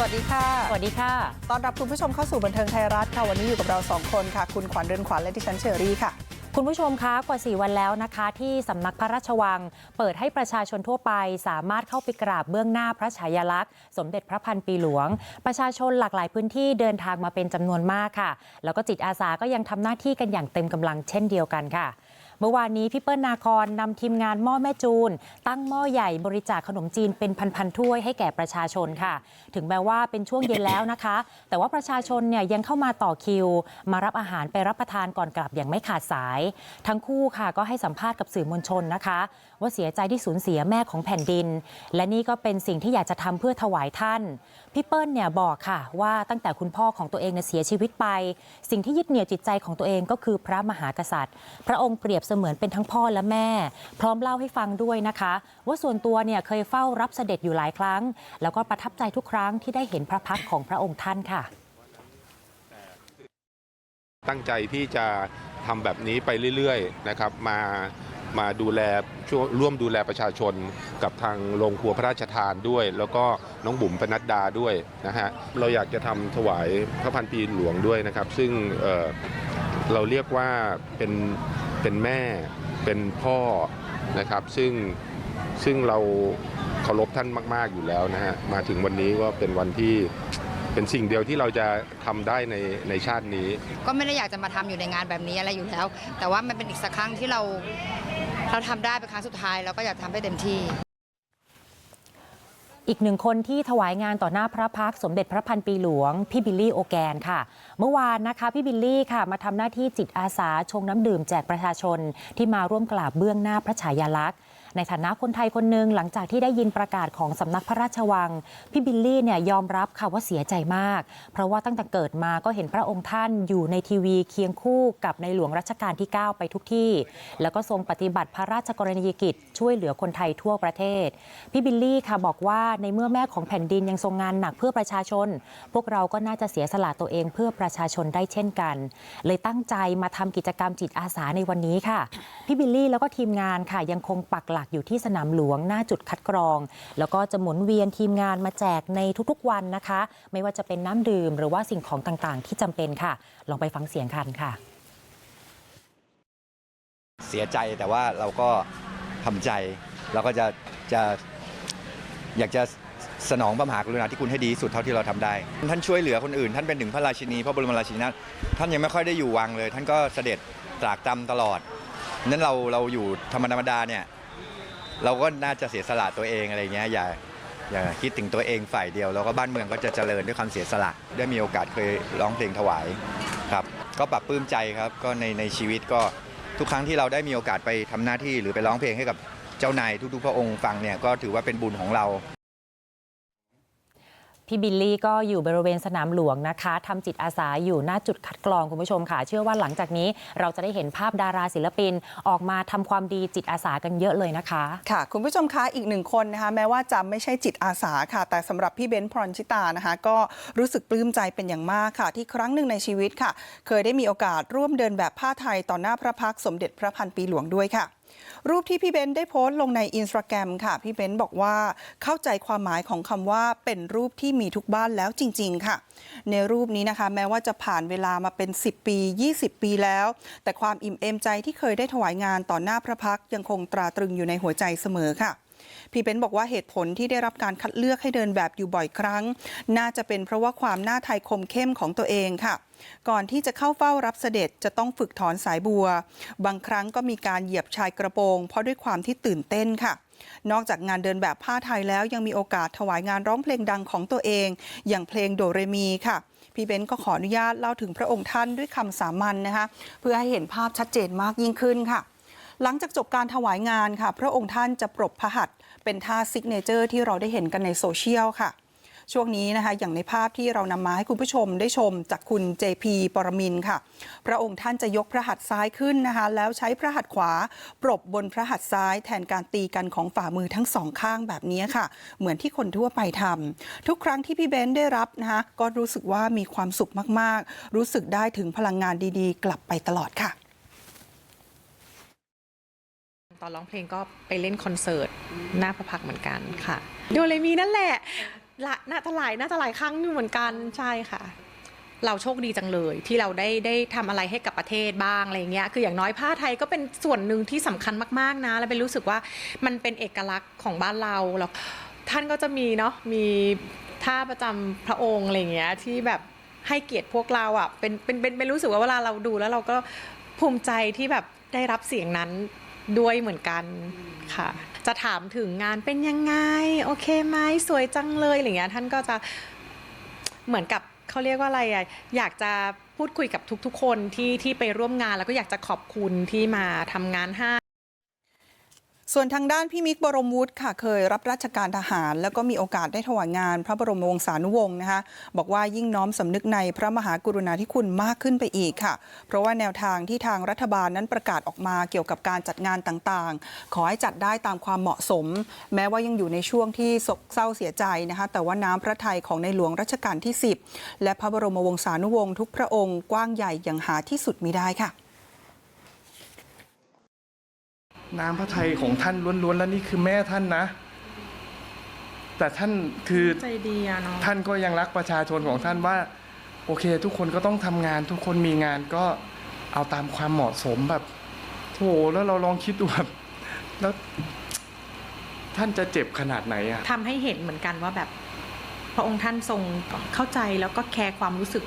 สวัสดีค่ะ สวัสดีค่ะต้อนรับคุณผู้ชมเข้าสู่บันเทิงไทยรัฐค่ะ วันนี้อยู่กับเราสองคนค่ะ คุณขวัญเรือนขวัญและดิฉันเชอรี่ค่ะ คุณผู้ชมคะกว่า 4 วันแล้วนะคะ ที่สำนักพระราชวัง เปิดให้ประชาชนทั่วไป สามารถเข้าไปกราบเบื้องหน้าพระฉายาลักษณ์ สมเด็จพระพันปีหลวง ประชาชนหลากหลายพื้นที่เดินทางมาเป็นจำนวนมากค่ะ แล้วก็จิตอาสาก็ยังทำหน้าที่กันอย่างเต็มกำลังเช่นเดียวกันค่ะ เมื่อวานนี้พี่เปิ้ลนาคอนนำทีมงานหม้อแม่จูน ตั้งหม้อใหญ่บริจาคขนมจีนเป็นพันๆถ้วยให้แก่ประชาชนค่ะ ถึงแม้ว่าเป็นช่วงเย็นแล้วนะคะ แต่ว่าประชาชนเนี่ยยังเข้ามาต่อคิว มารับอาหารไปรับประทานก่อนกลับอย่างไม่ขาดสาย ทั้งคู่ค่ะก็ให้สัมภาษณ์กับสื่อมวลชนนะคะ ว่าเสียใจที่สูญเสียแม่ของแผ่นดิน และนี่ก็เป็นสิ่งที่อยากจะทำเพื่อถวายท่านพี่เปิ้ลเนี่ยบอกค่ะว่าตั้งแต่คุณพ่อของตัวเองเนี่ยเสียชีวิตไป สิ่งที่ยึดเหนี่ยวจิตใจของตัวเองก็คือพระมหากษัตริย์ พระองค์เปรียบเสมือนเป็นทั้งพ่อและแม่ พร้อมเล่าให้ฟังด้วยนะคะ ว่าส่วนตัวเนี่ยเคยเฝ้ารับเสด็จอยู่หลายครั้ง แล้วก็ประทับใจทุกครั้งที่ได้เห็นพระพักของพระองค์ท่านค่ะ ตั้งใจที่จะทำแบบนี้ไปเรื่อยๆนะครับมามาดูแลช่วยร่วมดูแลประชาชนกับทางโรงครัวพระราชทานด้วย แล้วก็น้องบุ๋มปนัดดาด้วยนะฮะเราอยากจะทำถวายพระพันปีหลวงด้วยนะครับ ซึ่งเอ่อเราเรียกว่าเป็น เป็นแม่เป็นพ่อนะครับ ซึ่งซึ่งเราเคารพท่านมาก ๆอยู่แล้วนะฮะมาถึงวันนี้ก็เป็นวันที่เป็นสิ่งเดียวที่เราจะทำได้ในในชาตินี้ ก็ไม่ได้อยากจะมาทำอยู่ในงานแบบนี้อะไรอยู่แล้ว แต่ว่ามันเป็นอีกสักครั้งที่เราเราทำได้เป็นครั้งสุดท้ายเราก็อยากทำให้เต็มที่ อีกหนึ่งคนที่ถวายงานต่อหน้าพระพักสมเด็จพระพันปีหลวง พี่บิลลี่โอแกนค่ะ เมื่อวานนะคะพี่บิลลี่ค่ะมาทำหน้าที่จิตอาสาชงน้ำดื่มแจกประชาชนที่มาร่วมกราบเบื้องหน้าพระฉายาลักษณ์ ในฐานะคนไทยคนหนึ่งหลังจากที่ได้ยินประกาศของสำนักพระราชวัง พี่บิลลี่เนี่ยยอมรับค่ะว่าเสียใจมาก เพราะว่าตั้งแต่เกิดมาก็เห็นพระองค์ท่านอยู่ในทีวีเคียงคู่กับในหลวงรัชกาลที่ 9 ไปทุกที่ แล้วก็ทรงปฏิบัติพระราชกรณียกิจ ช่วยเหลือคนไทยทั่วประเทศ พี่บิลลี่ค่ะบอกว่าในเมื่อแม่ของแผ่นดินยังทรงงานหนักเพื่อประชาชน พวกเราก็น่าจะเสียสละตัวเองเพื่อประชาชนได้เช่นกัน เลยตั้งใจมาทำกิจกรรมจิตอาสาในวันนี้ค่ะพี่บิลลี่แล้วก็ทีมงานค่ะยังคงปักหลักอยู่ที่สนามหลวงหน้าจุดคัดกรอง แล้วก็จะหมุนเวียนทีมงานมาแจกในทุกๆวันนะคะ ไม่ว่าจะเป็นน้ำดื่มหรือว่าสิ่งของต่างๆ ที่จำเป็นค่ะ ลองไปฟังเสียงกันค่ะ เสียใจแต่ว่าเราก็ทำใจ เราก็จะจะอยากจะสนองพระมหากรุณาธิคุณให้ดีที่สุดเท่าที่เราทำได้ ท่านช่วยเหลือคนอื่น ท่านเป็นถึงพระราชินีพระบรมราชินีนาถท่านยังไม่ค่อยได้อยู่วังเลย ท่านก็เสด็จตรากตรำตลอดนั้นเราเราอยู่ธรรมดาเนี่ย เราก็น่าจะเสียสละตัวเองอะไรเงี้ยอย่าอย่าคิดถึงตัวเองฝ่ายเดียว แล้วก็บ้านเมืองก็จะเจริญด้วยความเสียสละได้มีโอกาสเคยร้องเพลงถวายครับ ก็ปรับปลื้มใจครับก็ในในชีวิตก็ทุกครั้งที่เราได้มีโอกาสไปทำหน้าที่หรือไปร้องเพลงให้กับเจ้านายทุกๆ พระองค์ฟังเนี่ยก็ถือว่าเป็นบุญของเรา พี่บิลลี่ก็อยู่บริเวณสนามหลวงนะคะทำจิตอาสาอยู่หน้าจุดคัดกรองคุณผู้ชมค่ะ เชื่อว่าหลังจากนี้เราจะได้เห็นภาพดาราศิลปิน ออกมาทำความดีจิตอาสากันเยอะเลยนะคะ ค่ะ คุณผู้ชมคะอีกหนึ่งคนนะคะแม้ว่าจะไม่ใช่จิตอาสาค่ะ แต่สำหรับพี่เบนซ์พรชิตานะคะ ก็รู้สึกปลื้มใจเป็นอย่างมากค่ะ ที่ครั้งหนึ่งในชีวิตค่ะ เคยได้มีโอกาสร่วมเดินแบบผ้าไทยต่อหน้าพระพักสมเด็จพระพันปีหลวงด้วยค่ะ รูปที่พี่เบนซ์ได้โพสต์ลงในอินสตาแกรมค่ะ พี่เบนซ์บอกว่าเข้าใจความหมายของคำว่าเป็นรูปที่มีทุกบ้านแล้วจริง ๆ ค่ะ ในรูปนี้นะคะ แม้ว่าจะผ่านเวลามาเป็น 10 ปี 20 ปีแล้ว แต่ความอิ่มเอมใจที่เคยได้ถวายงานต่อหน้าพระพักยังคงตราตรึงอยู่ในหัวใจเสมอค่ะ พี่เบนบอกว่าเหตุผลที่ได้รับการคัดเลือกให้เดินแบบอยู่บ่อยครั้ง น่าจะเป็นเพราะว่าความหน้าไทยคมเข้มของตัวเองค่ะ ก่อนที่จะเข้าเฝ้ารับเสด็จจะต้องฝึกถอนสายบัว บางครั้งก็มีการเหยียบชายกระโปรง เพราะด้วยความที่ตื่นเต้นค่ะนอกจากงานเดินแบบผ้าไทยแล้วยังมีโอกาสถวายงานร้องเพลงดังของตัวเอง อย่างเพลงโดเรมีค่ะ พี่เบนก็ขออนุญาตเล่าถึงพระองค์ท่านด้วยคำสามัญนะคะ เพื่อให้เห็นภาพชัดเจนมากยิ่งขึ้นค่ะ หลังจากจบการถวายงานค่ะ พระองค์ท่านจะปรบพระหัตถ์เป็นท่าซิกเนเจอร์ที่เราได้เห็นกันในโซเชียลค่ะ ช่วงนี้นะคะ อย่างในภาพที่เรานำมาให้คุณผู้ชมได้ชมจากคุณ JP ปรมินค่ะ พระองค์ท่านจะยกพระหัตถ์ซ้ายขึ้นนะคะ แล้วใช้พระหัตถ์ขวา ปรบบนพระหัตถ์ซ้ายแทนการตีกันของฝ่ามือทั้งสองข้างแบบนี้ค่ะ เหมือนที่คนทั่วไปทำทุกครั้งที่พี่เบนซ์ได้รับนะคะก็รู้สึกว่ามีความสุขมากๆ รู้สึกได้ถึงพลังงานดีๆ กลับไปตลอดค่ะ ตอนร้องเพลงก็ไปเล่นคอนเสิร์ตหน้าพระพักตร์เหมือนกันค่ะโดเรมีนั่นแหละละน่าจะหลายน่าจะหลายครั้งอยู่เหมือนกันใช่ค่ะ เราโชคดีจังเลยที่เราได้ได้ทำอะไรให้กับประเทศบ้างอะไรเงี้ยคืออย่างน้อยผ้าไทยก็เป็นส่วนหนึ่งที่สำคัญมากๆนะ แล้วเป็นรู้สึกว่ามันเป็นเอกลักษณ์ของบ้านเราแล้วท่านก็จะมีเนาะมีท่าประจำพระองค์อะไรเงี้ยที่แบบให้เกียรติพวกเราอะเป็นเป็นเป็นเป็นรู้สึกว่าเวลาเราดูแล้วเราก็ภูมิใจที่แบบได้รับเสียงนั้น ด้วยเหมือนกันค่ะ จะถามถึงงานเป็นยังไง โอเคไหมสวยจังเลยอะไรเงี้ยท่านก็จะเหมือนกับเขาเรียกว่าอะไรอะอยากจะพูดคุยกับทุกๆ คนที่ที่ไปร่วมงานแล้วก็อยากจะขอบคุณที่มาทำงานให้ ส่วนทางด้านพี่มิกบรมวุฒิค่ะเคยรับราชการทหาร แล้วก็มีโอกาสได้ถวายงาน พระบรมวงศานุวงศ์นะคะบอกว่ายิ่งน้อมสำนึกในพระมหากรุณาธิคุณมากขึ้นไปอีกค่ะ เพราะว่าแนวทางที่ทางรัฐบาลนั้นประกาศออกมาเกี่ยวกับการจัดงานต่างๆ ขอให้จัดได้ตามความเหมาะสม แม้ว่ายังอยู่ในช่วงที่โศกเศร้าเสียใจนะคะแต่ว่าน้ำพระทัยของในหลวงรัชกาลที่ 10 และพระบรมวงศานุวงศ์ทุกพระองค์กว้างใหญ่อย่างหาที่สุดมิได้ค่ะ น้ำพระทัยของท่านล้วนๆแล้วนี่คือแม่ท่านนะ แต่ท่านคือใจดีอะเนาะท่านก็ยังรักประชาชนของท่านว่า โอเค ทุกคนก็ต้องทำงาน ทุกคนมีงานก็เอาตามความเหมาะสมแบบโหแล้วเราลองคิดดูแบบแล้ว ท่านจะเจ็บขนาดไหนอะ ทำให้เห็นเหมือนกันว่าแบบ พระองค์ท่านทรงเข้าใจแล้วก็แคร์ความรู้สึก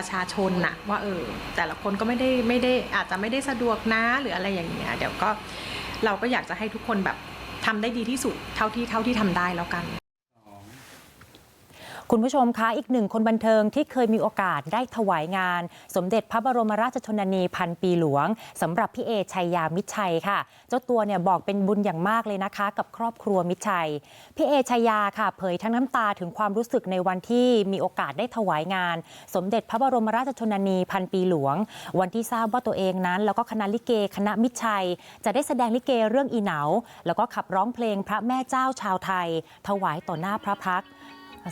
ประชาชนนะว่าเออแต่ละคนก็ไม่ได้ไม่ได้อาจจะไม่ได้สะดวกนะหรืออะไรอย่างเงี้ยเดี๋ยวก็เราก็อยากจะให้ทุกคนแบบทำได้ดีที่สุดเท่าที่เท่าที่ทำได้แล้วกัน คุณผู้ชมคะอีกหนึ่งคนบันเทิงที่เคยมีโอกาสได้ถวายงาน สมเด็จพระบรมราชชนนีพันปีหลวงสำหรับพี่เอชัยยามิตรชัยค่ะ เจ้าตัวเนี่ยบอกเป็นบุญอย่างมากเลยนะคะ กับครอบครัวมิตรชัยพี่เอชัยยาค่ะ เผยทั้งน้ำตาถึงความรู้สึกในวันที่มีโอกาสได้ถวายงาน สมเด็จพระบรมราชชนนีพันปีหลวง วันที่ทราบว่าตัวเองนั้น แล้วก็คณะลิเกคณะมิตรชัย จะได้แสดงลิเกเรื่องอีเหนา แล้วก็ขับร้องเพลงพระแม่เจ้าชาวไทย ถวายต่อหน้าพระพักตร์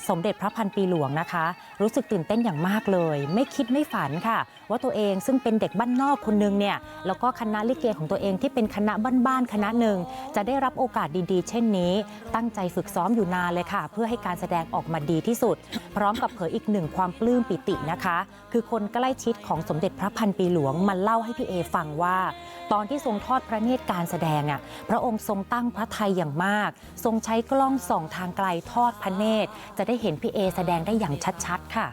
สมเด็จพระพันปีหลวงนะคะ รู้สึกตื่นเต้นอย่างมากเลย ไม่คิดไม่ฝันค่ะ ว่าตัวเองซึ่งเป็นเด็กบ้านนอกคนนึงเนี่ยแล้วก็คณะลิเกของตัวเองที่เป็นคณะบ้านๆคณะหนึ่ง จะได้รับโอกาสดีๆ เช่นนี้ ตั้งใจฝึกซ้อมอยู่นานเลยค่ะ เพื่อให้การแสดงออกมาดีที่สุด พร้อมกับเผยอีกหนึ่งความปลื้มปิตินะคะ คือคนใกล้ชิดของสมเด็จพระพันปีหลวงมาเล่าให้พี่เอฟังว่า ตอนที่ทรงทอดพระเนตรการแสดงอะพระองค์ทรงตั้งพระทัยอย่างมาก ทรงใช้กล้องส่องทางไกลทอดพระเนตรจะได้เห็นพี่เอแสดงได้อย่างชัดๆค่ะ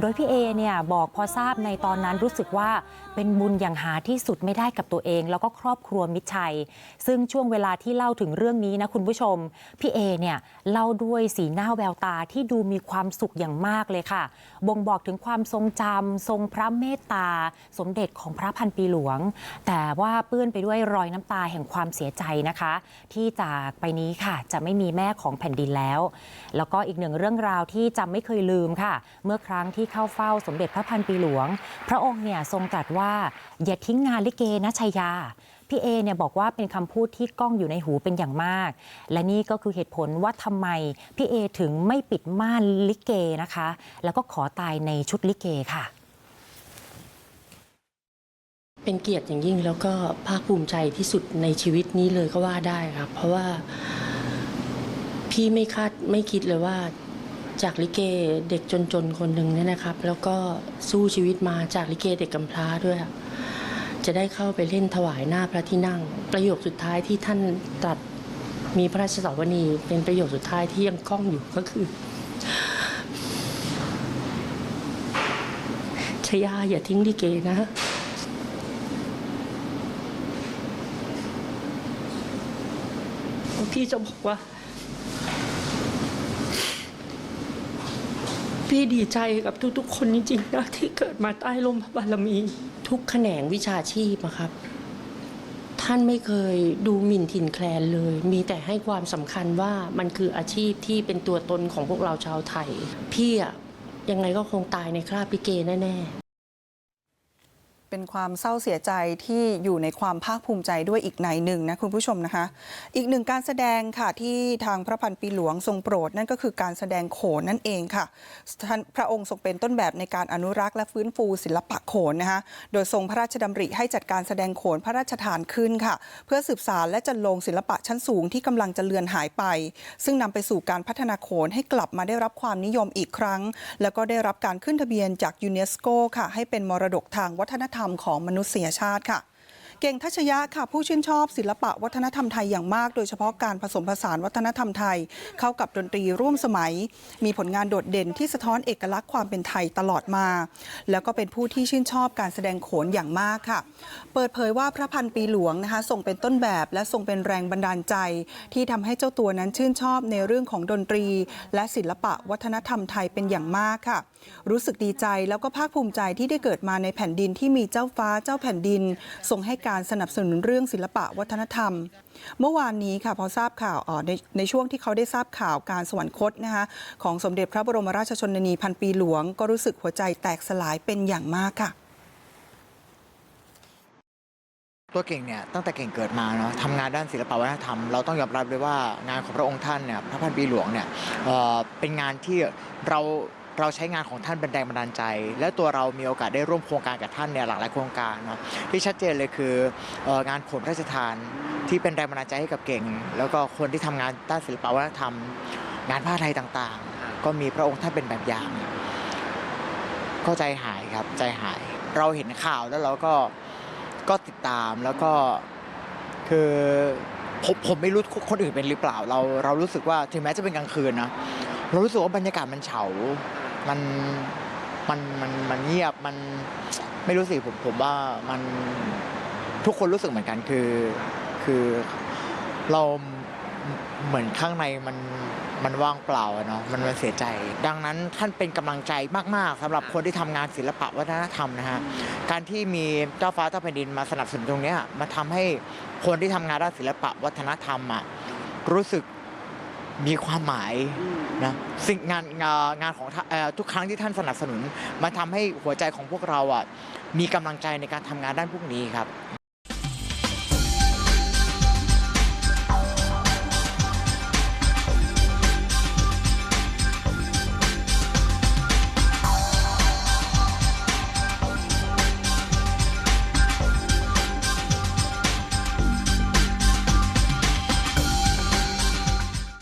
โดยพี่เอเนี่ยบอกพอทราบในตอนนั้นรู้สึกว่าเป็นบุญอย่างหาที่สุดไม่ได้กับตัวเอง แล้วก็ครอบครัวมิตรชัย ซึ่งช่วงเวลาที่เล่าถึงเรื่องนี้นะคุณผู้ชม พี่เอเนี่ยเล่าด้วยสีหน้าแววตาที่ดูมีความสุขอย่างมากเลยค่ะ บ่งบอกถึงความทรงจำทรงพระเมตตา สมเด็จของพระพันปีหลวง แต่ว่าเปื้อนไปด้วยรอยน้ำตาแห่งความเสียใจนะคะ ที่จากไปนี้ค่ะจะไม่มีแม่ของแผ่นดินแล้ว แล้วก็อีกหนึ่งเรื่องราวที่จำไม่เคยลืมค่ะ เมื่อครั้งที่เข้าเฝ้าสมเด็จพระพันปีหลวง พระองค์เนี่ยทรงตรัสว่าอย่าทิ้งงานลิเกนะชัยยาพี่เอเนี่ยบอกว่าเป็นคำพูดที่ก้องอยู่ในหูเป็นอย่างมาก และนี่ก็คือเหตุผลว่าทำไมพี่เอถึงไม่ปิดม่านลิเกนะคะ แล้วก็ขอตายในชุดลิเกค่ะ เป็นเกียรติอย่างยิ่งแล้วก็ภาคภูมิใจที่สุดในชีวิตนี้เลยก็ว่าได้ครับ เพราะว่าพี่ไม่คาดไม่คิดเลยว่า จากลิเกเด็กจนๆคนหนึ่งเนี่ยนะครับ แล้วก็สู้ชีวิตมาจากลิเกเด็กกำพร้าด้วย จะได้เข้าไปเล่นถวายหน้าพระที่นั่ง ประโยคสุดท้ายที่ท่านตรัสมีพระราชสวนีเป็นประโยคสุดท้ายที่ยังคล่องอยู่ก็คือชยาอย่าทิ้งลิเกนะพี่จะบอกว่า พี่ดีใจกับทุกๆ คนจริงๆนะที่เกิดมาใต้ร่มพระบารมี ทุกแขนงวิชาชีพอะครับ ท่านไม่เคยดูหมิ่นถิ่นแคลนเลย มีแต่ให้ความสำคัญว่ามันคืออาชีพที่เป็นตัวตนของพวกเราชาวไทย พี่อะยังไงก็คงตายในคราบพิเกแน่ๆ เป็นความเศร้าเสียใจที่อยู่ในความภาคภูมิใจด้วยอีกในหนึ่งนะคุณผู้ชมนะคะ อีกหนึ่งการแสดงค่ะที่ทางพระพันปีหลวงทรงโปรดนั่นก็คือการแสดงโขนนั่นเองค่ะท่านพระองค์ทรงเป็นต้นแบบในการอนุรักษ์และฟื้นฟูศิลปะโขนนะคะโดยทรงพระราชดำริให้จัดการแสดงโขนพระราชทานขึ้นค่ะ เพื่อสืบสานและจันลงศิลปะชั้นสูงที่กำลังจะเลือนหายไป ซึ่งนำไปสู่การพัฒนาโขนให้กลับมาได้รับความนิยมอีกครั้ง แล้วก็ได้รับการขึ้นทะเบียนจากยูเนสโกค่ะให้เป็นมรดกทางวัฒนธรรมของมนุษยชาติค่ะ เก่งทัชยะค่ะผู้ชื่นชอบศิลปะวัฒนธรรมไทยอย่างมาก โดยเฉพาะการผสมผสานวัฒนธรรมไทย เข้ากับดนตรีร่วมสมัย มีผลงานโดดเด่นที่สะท้อนเอกลักษณ์ความเป็นไทยตลอดมา แล้วก็เป็นผู้ที่ชื่นชอบการแสดงโขนอย่างมากค่ะ เปิดเผยว่าพระพันปีหลวงนะคะทรงเป็นต้นแบบและทรงเป็นแรงบันดาลใจ ที่ทำให้เจ้าตัวนั้นชื่นชอบในเรื่องของดนตรี และศิลปะวัฒนธรรมไทยเป็นอย่างมากค่ะ รู้สึกดีใจแล้วก็ภาคภูมิใจที่ได้เกิดมาในแผ่นดินที่มีเจ้าฟ้าเจ้าแผ่นดินทรงให้การสนับสนุนเรื่องศิลปะวัฒนธรรม เมื่อวานนี้ค่ะพอทราบข่าวในในช่วงที่เขาได้ทราบข่าวการสวรรคตนะคะของสมเด็จพระบรมราชชนนีพันปีหลวง ก็รู้สึกหัวใจแตกสลายเป็นอย่างมากค่ะตัวเก่งเนี่ยตั้งแต่เก่งเกิดมาเนาะทำงานด้านศิลปวัฒนธรรมเราต้องยอมรับเลยว่างานของพระองค์ท่านเนี่ยพระพันปีหลวงเนี่ยเเป็นงานที่เรา เราใช้งานของท่านเป็นแรงบันดาลใจ และตัวเรามีโอกาสได้ร่วมโครงการกับท่านเนี่ยหลากหลายโครงการเนาะที่ชัดเจนเลยคือองานผลพระราชทานที่เป็นแรงบันดาลใจให้กับเก่ง แล้วก็คนที่ทำงานด้านศิลปวัฒนธรรม งานผ้าไทยต่างๆ ก็มีพระองค์ท่านเป็นแบบอย่าง ก็ใจหายครับใจหาย เราเห็นข่าวแล้วเราก็ก็ติดตามแล้วก็คือผมผมไม่รู้คนอื่นเป็นหรือเปล่า เราเรารู้สึกว่าถึงแม้จะเป็นกลางคืนนะเรารู้สึกว่าบรรยากาศมันเฉา มันมันมันมันเงียบมันไม่รู้สิผมผมว่ามันทุกคนรู้สึกเหมือนกันคือคือเราเหมือนข้างในมันมันว่างเปล่าอะเนาะมันมันเสียใจ ดังนั้นท่านเป็นกำลังใจมาก ๆสำหรับคนที่ทำงานศิลปะวัฒนธรรมนะฮะการที่มีเจ้าฟ้าเจ้าแผ่นดินมาสนับสนุนตรงเนี้ยมาทำให้คนที่ทำงานด้านศิลปะวัฒนธรรมอะรู้สึก มีความหมายนะสิ่งงานงานของทุกครั้งที่ท่านสนับสนุนมาทำให้หัวใจของพวกเราอะมีกำลังใจในการทำงานด้านพวกนี้ครับ